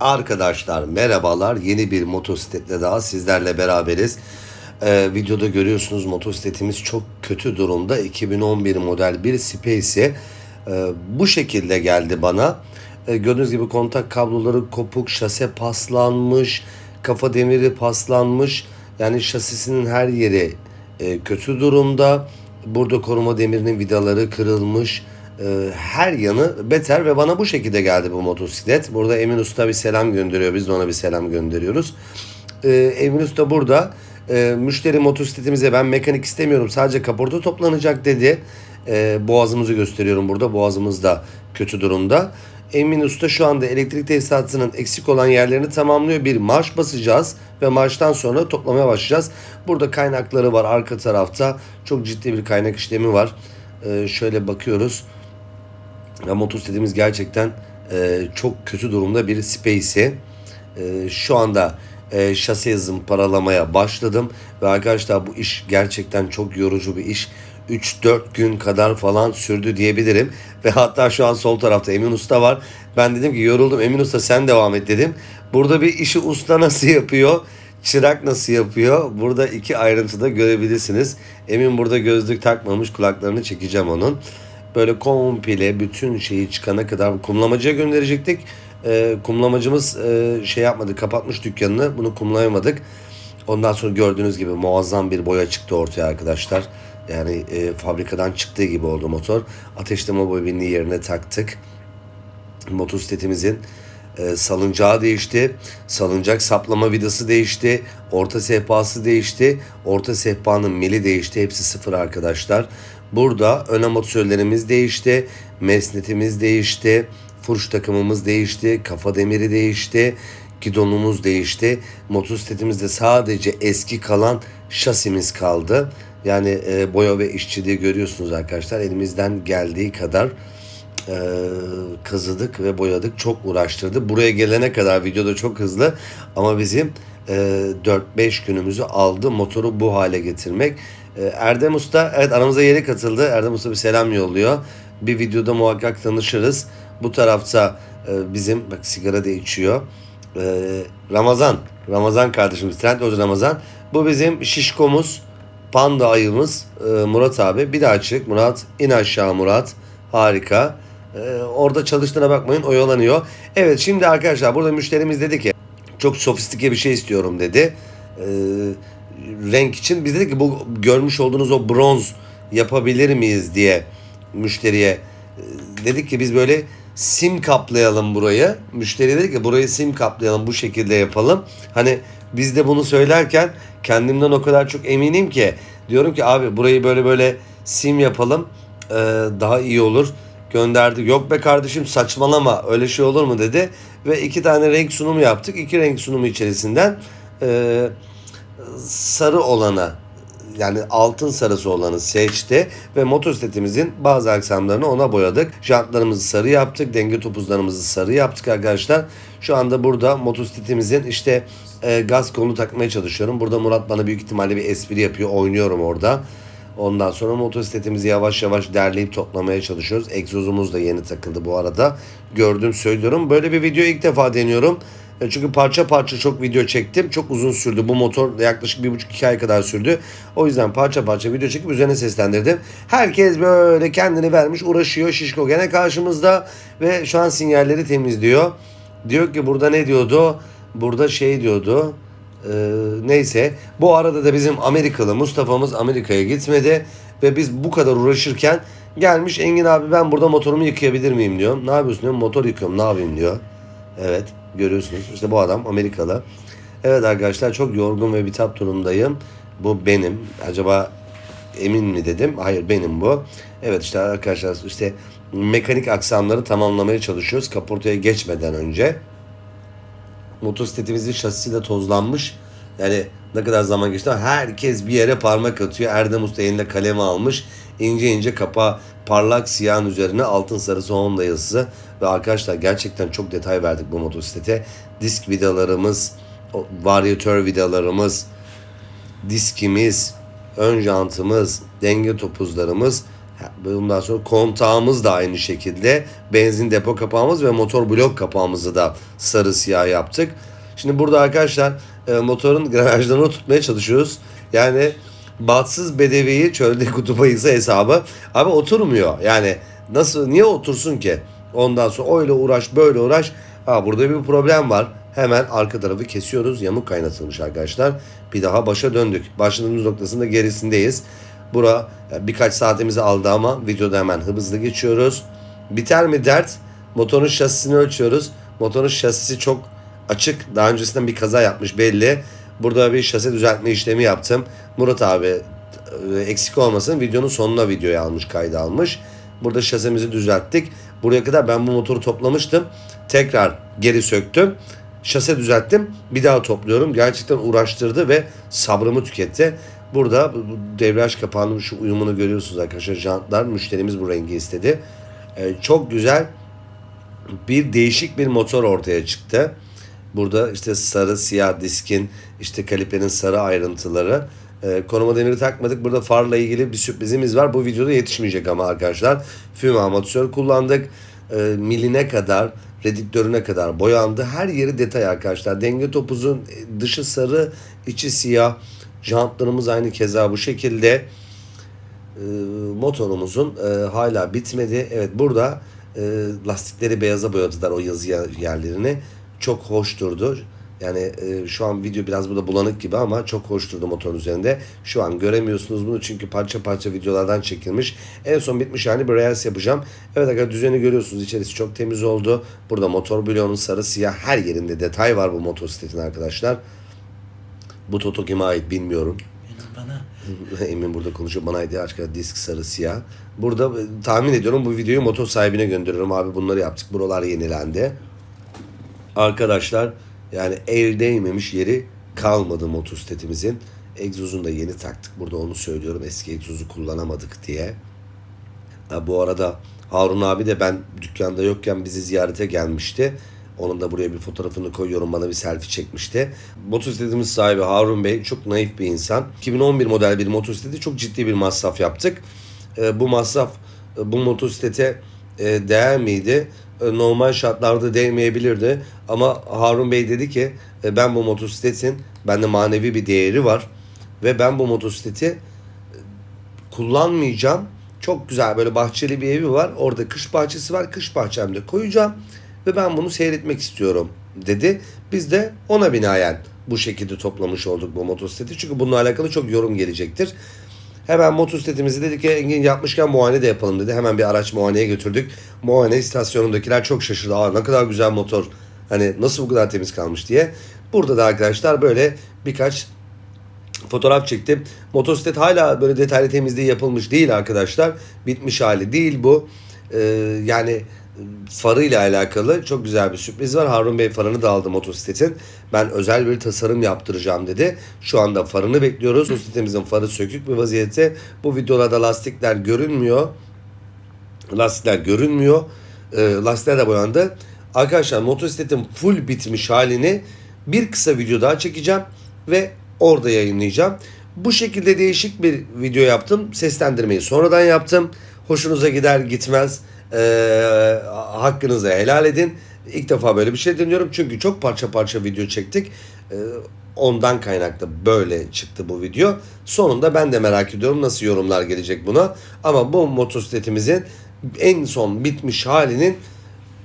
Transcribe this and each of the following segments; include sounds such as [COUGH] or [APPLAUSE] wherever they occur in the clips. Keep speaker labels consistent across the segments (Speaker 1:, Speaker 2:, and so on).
Speaker 1: Arkadaşlar merhabalar. Yeni bir motosikletle daha sizlerle beraberiz. Ee, videoda görüyorsunuz motosikletimiz çok kötü durumda. 2011 model bir Space'i Ee, bu şekilde geldi bana. Ee, gördüğünüz gibi kontak kabloları kopuk, şase paslanmış, kafa demiri paslanmış. Yani şasisinin her yeri e, kötü durumda. Burada koruma demirinin vidaları kırılmış. Ee, her yanı beter ve bana bu şekilde geldi bu motosiklet. Burada Emin Usta bir selam gönderiyor. Biz de ona bir selam gönderiyoruz. Ee, Emin Usta burada. Ee, müşteri motosikletimize ben mekanik istemiyorum sadece kaporta toplanacak dedi. Boğazımızı gösteriyorum burada. Boğazımız da kötü durumda. Emin Usta şu anda elektrik tesisatının eksik olan yerlerini tamamlıyor. Bir marş basacağız ve marştan sonra toplamaya başlayacağız. Burada kaynakları var arka tarafta. Çok ciddi bir kaynak işlemi var. Ee, şöyle bakıyoruz. Motosikletimiz gerçekten e, çok kötü durumda bir Space'i. E, şu anda e, şase zımparalamaya başladım. Ve arkadaşlar bu iş gerçekten çok yorucu bir iş. 3-4 gün kadar falan sürdü diyebilirim. Ve hatta şu an sol tarafta Emin Usta var. Ben dedim ki yoruldum Emin Usta sen devam et dedim. Burada bir işi usta nasıl yapıyor? Çırak nasıl yapıyor? Burada iki ayrıntıda görebilirsiniz. Emin burada gözlük takmamış kulaklarını çekeceğim onun böyle komple bütün şeyi çıkana kadar kumlamacıya gönderecektik. Ee, kumlamacımız e, şey yapmadı kapatmış dükkanını bunu kumlayamadık. Ondan sonra gördüğünüz gibi muazzam bir boya çıktı ortaya arkadaşlar. Yani e, fabrikadan çıktığı gibi oldu motor. Ateşleme bobinini yerine taktık. Motosikletimizin e, salıncağı değişti. Salıncak saplama vidası değişti. Orta sehpası değişti. Orta sehpanın mili değişti. Hepsi sıfır arkadaşlar. Burada ön amortisörlerimiz değişti. Mesnetimiz değişti. Furuş takımımız değişti. Kafa demiri değişti. Gidonumuz değişti. Motosikletimizde sadece eski kalan şasimiz kaldı. Yani e, boya ve işçiliği görüyorsunuz arkadaşlar. Elimizden geldiği kadar e, kazıdık ve boyadık. Çok uğraştırdı. Buraya gelene kadar videoda çok hızlı ama bizim e, 4-5 günümüzü aldı motoru bu hale getirmek. E, Erdem Usta evet aramıza yeni katıldı. Erdem Usta bir selam yolluyor. Bir videoda muhakkak tanışırız. Bu tarafta e, bizim bak sigara da içiyor. E, Ramazan. Ramazan kardeşimiz. Trendyol Ramazan. Bu bizim şişkomuz. Panda ayımız e, Murat abi. Bir daha çık Murat. İn aşağı Murat. Harika. Ee, orada çalıştığına bakmayın oyalanıyor. Evet şimdi arkadaşlar burada müşterimiz dedi ki çok sofistike bir şey istiyorum dedi. Ee, renk için biz dedik ki bu görmüş olduğunuz o bronz yapabilir miyiz diye müşteriye e, dedik ki biz böyle sim kaplayalım burayı. Müşteri dedi ki burayı sim kaplayalım bu şekilde yapalım. Hani biz de bunu söylerken kendimden o kadar çok eminim ki diyorum ki abi burayı böyle böyle sim yapalım ee, daha iyi olur gönderdi. Yok be kardeşim saçmalama öyle şey olur mu dedi. Ve iki tane renk sunumu yaptık. İki renk sunumu içerisinden e, sarı olana yani altın sarısı olanı seçti ve motosikletimizin bazı aksamlarını ona boyadık. Jantlarımızı sarı yaptık, denge topuzlarımızı sarı yaptık arkadaşlar. Şu anda burada motosikletimizin işte e, gaz kolunu takmaya çalışıyorum. Burada Murat bana büyük ihtimalle bir espri yapıyor, oynuyorum orada. Ondan sonra motosikletimizi yavaş yavaş derleyip toplamaya çalışıyoruz. Egzozumuz da yeni takıldı bu arada. Gördüm söylüyorum. Böyle bir video ilk defa deniyorum. E, Çünkü parça parça çok video çektim. Çok uzun sürdü. Bu motor yaklaşık bir buçuk iki ay kadar sürdü. O yüzden parça parça video çekip üzerine seslendirdim. Herkes böyle kendini vermiş uğraşıyor. Şişko gene karşımızda ve şu an sinyalleri temizliyor. Diyor ki burada ne diyordu? Burada şey diyordu. Ee, neyse bu arada da bizim Amerikalı Mustafa'mız Amerika'ya gitmedi ve biz bu kadar uğraşırken gelmiş Engin abi ben burada motorumu yıkayabilir miyim diyor. Ne yapıyorsun diyor motor yıkıyorum ne yapayım diyor. Evet görüyorsunuz işte bu adam Amerikalı. Evet arkadaşlar çok yorgun ve bitap durumdayım. Bu benim. Acaba emin mi dedim. Hayır benim bu. Evet işte arkadaşlar işte mekanik aksamları tamamlamaya çalışıyoruz kaportaya geçmeden önce motosikletimizin şasisi de tozlanmış. Yani ne kadar zaman geçti ama herkes bir yere parmak atıyor. Erdem Usta eline kalemi almış. İnce ince kapa parlak siyahın üzerine altın sarısı Honda yazısı. Ve arkadaşlar gerçekten çok detay verdik bu motosiklete. Disk vidalarımız, varyatör vidalarımız, diskimiz, ön jantımız, denge topuzlarımız Bundan sonra kontağımız da aynı şekilde. Benzin depo kapağımız ve motor blok kapağımızı da sarı siyah yaptık. Şimdi burada arkadaşlar e, motorun granajlarını tutmaya çalışıyoruz. Yani batsız bedeviyi çölde [LAUGHS] kutup ayısı hesabı. Abi oturmuyor. Yani nasıl niye otursun ki? Ondan sonra öyle uğraş böyle uğraş. Ha burada bir problem var. Hemen arka tarafı kesiyoruz. Yamuk kaynatılmış arkadaşlar. Bir daha başa döndük. Başladığımız noktasında gerisindeyiz. Bura birkaç saatimizi aldı ama videoda hemen hızlı geçiyoruz. Biter mi dert? Motorun şasisini ölçüyoruz. Motorun şasisi çok açık. Daha öncesinden bir kaza yapmış belli. Burada bir şase düzeltme işlemi yaptım. Murat abi e, eksik olmasın videonun sonuna videoyu almış kaydı almış. Burada şasemizi düzelttik. Buraya kadar ben bu motoru toplamıştım. Tekrar geri söktüm. Şase düzelttim. Bir daha topluyorum. Gerçekten uğraştırdı ve sabrımı tüketti. Burada bu bu debriyaj kapağının şu uyumunu görüyorsunuz arkadaşlar. Jantlar müşterimiz bu rengi istedi. Ee, çok güzel bir değişik bir motor ortaya çıktı. Burada işte sarı siyah diskin işte kaliperin sarı ayrıntıları. Ee, konuma demiri takmadık. Burada farla ilgili bir sürprizimiz var. Bu videoda yetişmeyecek ama arkadaşlar. Füme amatör kullandık. Ee, miline kadar, redüktörüne kadar boyandı. Her yeri detay arkadaşlar. Denge topuzun dışı sarı, içi siyah. Jantlarımız aynı keza bu şekilde. Ee, motorumuzun e, hala bitmedi. Evet burada e, lastikleri beyaza boyadılar o yazı yer- yerlerini. Çok hoş durdu. Yani e, şu an video biraz burada bulanık gibi ama çok hoş durdu motorun üzerinde. Şu an göremiyorsunuz bunu çünkü parça parça videolardan çekilmiş. En son bitmiş yani bir reels yapacağım. Evet arkadaşlar düzeni görüyorsunuz. İçerisi çok temiz oldu. Burada motor bloğunun sarı siyah her yerinde detay var bu motosikletin arkadaşlar. Bu Toto kime ait bilmiyorum.
Speaker 2: Bana [LAUGHS]
Speaker 1: Emin burada konuşuyor. Bana hediye aşkına disk sarı siyah. Burada e, tahmin ediyorum bu videoyu motor sahibine gönderiyorum. Abi bunları yaptık. Buralar yenilendi. Arkadaşlar yani el değmemiş yeri kalmadı motosikletimizin. Egzozunu da yeni taktık. Burada onu söylüyorum. Eski egzozu kullanamadık diye. Ha, bu arada Harun abi de ben dükkanda yokken bizi ziyarete gelmişti. Onun da buraya bir fotoğrafını koyuyorum bana bir selfie çekmişti. Motosikletimiz sahibi Harun Bey çok naif bir insan. 2011 model bir motosikleti çok ciddi bir masraf yaptık. Ee, bu masraf e, bu motosiklete e, değer miydi? E, normal şartlarda değmeyebilirdi. Ama Harun Bey dedi ki ben bu motosikletin bende manevi bir değeri var. Ve ben bu motosikleti kullanmayacağım. Çok güzel böyle bahçeli bir evi var. Orada kış bahçesi var. Kış bahçemde koyacağım. Ve ben bunu seyretmek istiyorum dedi. Biz de ona binaen bu şekilde toplamış olduk bu motosikleti. Çünkü bununla alakalı çok yorum gelecektir. Hemen motosikletimizi dedik ki Engin yapmışken muayene de yapalım dedi. Hemen bir araç muayeneye götürdük. Muayene istasyonundakiler çok şaşırdı. Aa ne kadar güzel motor. Hani nasıl bu kadar temiz kalmış diye. Burada da arkadaşlar böyle birkaç fotoğraf çektim. Motosiklet hala böyle detaylı temizliği yapılmış değil arkadaşlar. Bitmiş hali değil bu. Ee, yani farıyla alakalı çok güzel bir sürpriz var. Harun Bey farını da aldı motosikletin. Ben özel bir tasarım yaptıracağım dedi. Şu anda farını bekliyoruz. Motosikletimizin farı sökük bir vaziyette. Bu videolarda lastikler görünmüyor. Lastikler görünmüyor. Ee, lastikler de boyandı. Arkadaşlar motosikletin full bitmiş halini bir kısa video daha çekeceğim ve orada yayınlayacağım. Bu şekilde değişik bir video yaptım. Seslendirmeyi sonradan yaptım. Hoşunuza gider gitmez. Ee, hakkınızı helal edin. İlk defa böyle bir şey deniyorum. Çünkü çok parça parça video çektik. Ee, ondan kaynaklı böyle çıktı bu video. Sonunda ben de merak ediyorum nasıl yorumlar gelecek buna. Ama bu motosikletimizin en son bitmiş halinin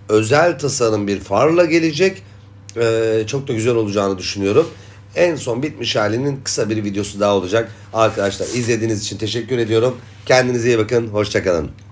Speaker 1: özel tasarım bir farla gelecek. Ee, çok da güzel olacağını düşünüyorum. En son bitmiş halinin kısa bir videosu daha olacak. Arkadaşlar izlediğiniz için teşekkür ediyorum. Kendinize iyi bakın. Hoşçakalın.